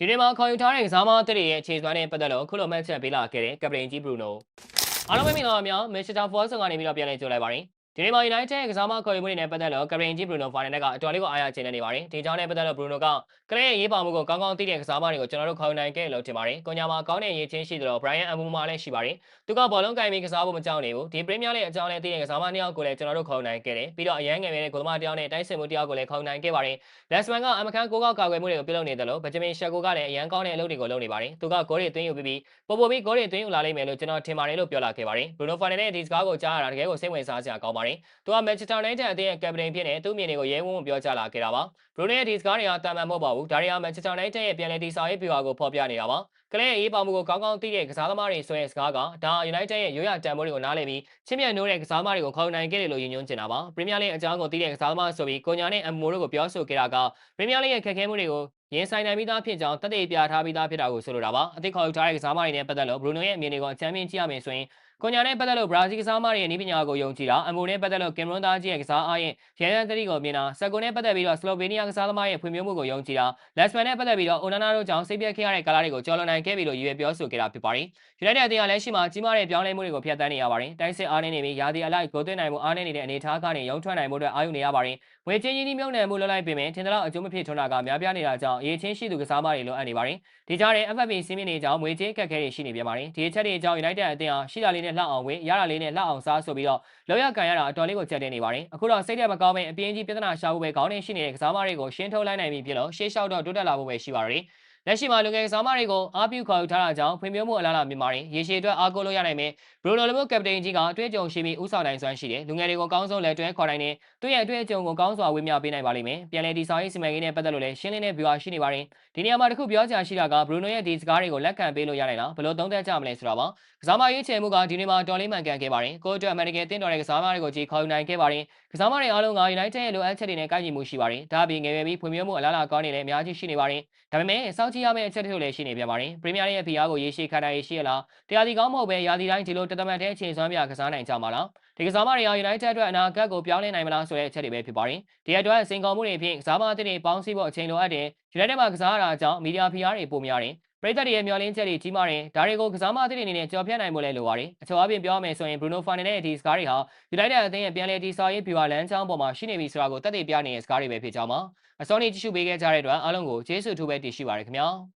ဒီနေ့မှာခေါ်ယူထားတဲ့ကစားမသစ်တွေရဲ့အခြေစွမ်းနဲ့ပတ်သက်လို့ခုလိုမှတ်ချက်ပေးလာခဲ့တဲ့ကပတိန်ကြီးဘရူနိုအားလုံးပဲမင်္ဂလာပါများမန်ချက်စတာဖော့ဆန်ကနေပြီးတော့ပြန်လည်ကြိုလိုက်ပါရင် ဒီနေ့မှာ United ရဲ့ကစားမခေါ်ယူမှုတွေနဲ့ပတ်သက်လို့ကပတိန်ကြီးဘရူနိုဖိုင်နယ်ကအတော်လေးကိုအားရချင်နေပါတယ်ဒီကြောင့်လည်းပတ်သက်လို့ဘရူနိုကကလေးရဲ့ရေးပါမှုကိုကောင်းကောင်းသိတဲ့ကစားမတွေကိုကျွန်တော်တို့ခေါ်ယူနိုင်ခဲ့လို့ထင်ပါတယ်။ကိုညာမှာကောင်းတဲ့ရေးချင်းရှိသလို Brian Mbuma လည်းရှိပါတယ်။သူကဘောလုံးကင်ပြီးကစားဖို့မကြောက်နေဘူး။ဒီ Premier League အကြောင်းလည်းသိတဲ့ကစားမနှစ်ယောက်ကိုလည်းကျွန်တော်တို့ခေါ်ယူနိုင်ခဲ့တယ်။ပြီးတော့အရန်ငယ်တဲ့ကိုသမားတစ်ယောက်နဲ့တိုက်စစ်မှုတစ်ယောက်ကိုလည်းခေါ်ယူနိုင်ခဲ့ပါတယ်။ Lesman ကအမခန်းကိုကောက်ကာကွယ်မှုတွေကိုပြုလုပ်နေတယ်လို့ Benjamin Sheko ကလည်းအရန်ကောင်းတဲ့အလုပ်တွေကိုလုပ်နေပါတယ်။သူကဂိုးတွေသွင်းယူပြီးပြီးပို့ပို့ပြီးဂိုးတွေသွင်းယူလာလိမ့်မယ်လို့ကျွန်တော်ထင်ပါတယ်လို့ပြောလာခဲ့ပါတယ်။ Bruno Fernandes ရဲ့ဒီစကားကိုကြားရတာတကယ်ကိုစိတ်ဝင်စားစရာကောင်းပါတယ်။သူက Manchester United အသင်းရဲ့ကပတိန်ဖြစ်နေသူ့မြင်တွေကိုရဲဝံ့ဝံ့ပြောကြားလာခဲ့တာပါ။ Bruno ရဲ့ဒီစကားတွေကတာမန်မဟုတ်ပါဘူး။ဒါတွေက Manchester United ရဲ့ပြန်လည်တည်ဆောက်ရေးဗျူဟာကိုဖော်ပြနေတာပါ။ကလေးရဲ့အေးပေါမှုကိုကောင်းကောင်းသိတဲ့ကစားသမားတွေဆိုတဲ့စကားကဒါ United ရဲ့ရိုးရတန်ဖိုးတွေကိုနားလည်ပြီးချင်းမြတ်နိုးတဲ့ကစားသမားတွေကိုခေါင်းနိုင်ခဲ့တယ်လို့ယဉ်ညွှန်းချင်တာပါ။ Premier League အကြောင်းကိုသိတဲ့ကစားသမားဆိုပြီးကိုညာနဲ့အမိုတို့ကိုပြောဆိုခဲ့တာက Premier League ရဲ့ခက်ခဲမှုတွေကိုရင်ဆိုင်နိုင်ပြီးသားဖြစ်ကြောင်းတက်တဲ့ပြထားပြီးသားဖြစ်တာကိုဆိုလိုတာပါ။အသစ်ခေါ်ယူထားတဲ့ကစားသမားတွေနဲ့ပတ်သက်လို့ Bruno ရဲ့အမြင်တွေကိုအချမ်းမြင်ကြည့်ရမယ်ဆိုရင် ကွန်ညာနဲ့ပတ်သက်လို့ဘရာဇီးကစားသမားတွေရဲ့နည်းပညာကိုယုံကြည်တာအမိုနဲ့ပတ်သက်လို့ကင်မရွန်သားကြီးရဲ့ကစားအားရဲ့ရန်ရန်တတိကိုမြင်တာစက်ကွန်နဲ့ပတ်သက်ပြီးတော့စလိုဗေးနီးယားကစားသမားရဲ့ဖွံ့ဖြိုးမှုကိုယုံကြည်တာလက်စမန်နဲ့ပတ်သက်ပြီးတော့အိုနာနာတို့ကြောင့်စိတ်ပြတ်ခဲ့ရတဲ့ကာလတွေကိုကျော်လွန်နိုင်ခဲ့ပြီလို့ရည်ရွယ်ပြောဆိုခဲ့တာဖြစ်ပါတယ်။ United အသင်းကလက်ရှိမှာကြီးမားတဲ့ပြောင်းလဲမှုတွေကိုဖျက်ဆီးနေရပါတယ်။တိုက်စစ်အားနည်းနေပြီးရာသီအလိုက်ဂိုးသွင်းနိုင်မှုအားနည်းနေတဲ့အနေအထားကနေရုံထွက်နိုင်မှုအတွက်အာရုံနေရပါတယ်။ငွေချင်းကြီးနှီးမြုပ်နှံမှုလုပ်လိုက်ပေမဲ့ထင်သလောက်အကျိုးမဖြစ်ထွန်းတာကများပြားနေတာကြောင့်အရေးချင်းရှိသူကစားသမားတွေလိုအပ်နေပါတယ်။ဒီကြားထဲ FFP စီးမြင့်နေကြောင်းငွေချင်းကက်ခဲတွေရှိနေပြန်ပါတယ်။ဒီအချက်တွေအကြောင်း United အသင်းဟာရှိတာလေးနဲ့လှအောင်ဝင်ရတာလေးနဲ့လှအောင်စားဆိုပြီးတော့လောက်ရကန်ရတာအတော်လေးကိုချက်တင်နေပါတယ်။အခုတော့စိတ်ထဲမကောင်းမဲ့အပြင်းကြီးပြဿနာရှာဖို့ပဲခေါင်းနဲ့ရှိနေတဲ့ကစားသမားတွေကိုရှင်းထုတ်လိုက်နိုင်ပြီဖြစ်လို့ရှေ့လျှောက်တော့တိုးတက်လာဖို့ပဲရှိပါတယ်။ လက်ရှိမှာလူငယ်ကစားမတွေကိုအားပြုခေါ်ယူထားတာကြောင့်ဖွံ့ဖြိုးမှုအလားအလာမြင်ပါတယ်။ရေရှည်အတွက်အားကိုးလို့ရနိုင်မယ်။ဘရူနိုလိုမျိုးကပတိန်ကြီးကအတွေ့အကြုံရှိပြီးဥဆောင်နိုင်စွမ်းရှိတယ်။လူငယ်တွေကိုအကောင်းဆုံးလက်တွဲခေါ်နိုင်တယ်။သူ့ရဲ့အတွေ့အကြုံကိုကောင်းစွာဝေမျှပေးနိုင်ပါလိမ့်မယ်။ပြန်လည်တည်ဆောက်ရေးစီမံကိန်းနဲ့ပတ်သက်လို့လည်းရှင်းလင်းတဲ့ view ရှိနေပါတယ်။ဒီနေရာမှာတခုပြောချင်ရှိတာကဘရူနိုရဲ့ဒီစကားတွေကိုလက်ခံပေးလို့ရနိုင်လားဘယ်လိုသုံးသပ်ကြမလဲဆိုတာပါ။ကစားမရေးချယ်မှုကဒီနေ့မှာတော်လေးမှန်ကန်ခဲ့ပါတယ်။ကိုအတွက်အမေရိကန်တင်းတော်တဲ့ကစားမတွေကိုကြီးခေါ်ယူနိုင်ခဲ့ပါတယ်။ကစားမတွေအားလုံးက United ရဲ့လိုအပ်ချက်တွေနဲ့ကိုက်ညီမှုရှိပါတယ်။ဒါ့အပြင်ငယ်ရွယ်ပြီးဖွံ့ဖြိုးမှုအလားအလာကောင်းနေလည်းအများကြီးရှိနေပါတယ်။ဒါပေမဲ့စောင့်ကြည့်ရမယ့်အချက်တချို့လည်းရှိနေပြန်ပါတယ်။ပရီးမီးယားရဲ့ဖိအားကိုရေရှည်ခံနိုင်ရရှိရလား။တရားဒီကောင်းမဟုတ်ပဲရာသီတိုင်းဒီလိုတသမတ်တဲ့အခြေစွမ်းပြကစားနိုင်ကြမှာလား။ဒီကစားမတွေဟာ United အတွက်အနာဂတ်ကိုပြောင်းလဲနိုင်မလားဆိုတဲ့အချက်တွေပဲဖြစ်ပါတယ်။ဒီအတွက်စင်ကော်မှုတွေဖြင့်ကစားမအသစ်တွေပေါင်းစည်းဖို့အချိန်လိုအပ်တယ်။ United မှာကစားရတာကြောင့်မီဒီယာဖိအားတွေပိုများတယ်။ ပရိသတ်တွေရဲ့မျှော်လင့်ချက်တွေကြီးမားတယ်။ဒါတွေကိုကစားမအသစ်တွေအနေနဲ့ကြော်ဖြတ်နိုင်ဖို့လည်းလိုပါတယ်။အချောအပြင်ပြောရမယ်ဆိုရင် Bruno Fernandes ရဲ့ဒီစကားတွေဟာ United အသင်းရဲ့ပြန်လည်တည်ဆောက်ရေးဗျူဟာလမ်းကြောင်းပေါ်မှာရှိနေပြီဆိုတာကိုတက်တည်ပြနေတဲ့စကားတွေပဲဖြစ်ကြောင်းပါ။အစောနေ့ကြည့်ရှုပေးခဲ့ကြတဲ့အတွက်အားလုံးကိုကျေးဇူးအထူးပဲတင်ရှိပါရခင်ဗျာ။